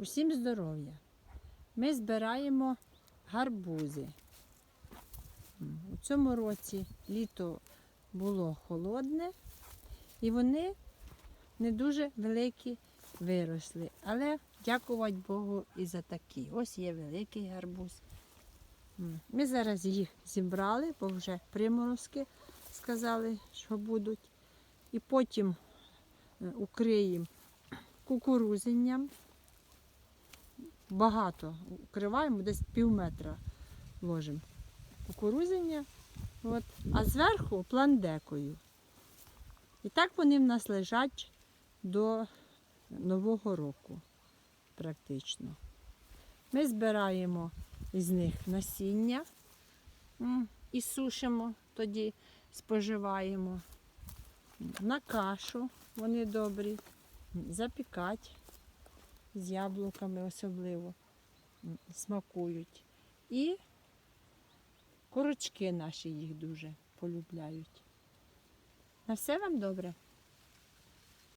Усім здоров'я. Ми збираємо гарбузи. У цьому році літо було холодне, і вони не дуже великі виросли. Але дякувати Богу і за такі. Ось є великий гарбуз. Ми зараз їх зібрали, бо вже приморозки сказали, що будуть. І потім е, укриємо кукурузинням. Багато укриваємо, десь пів метра ложимо кукурузиння. От. А зверху пландекою. І так вони в нас лежать до Нового року практично. Ми збираємо із них насіння і сушимо, тоді споживаємо. На кашу вони добрі, запікать з яблуками особливо смакують. І курочки наші їх дуже полюбляють. На все вам добре.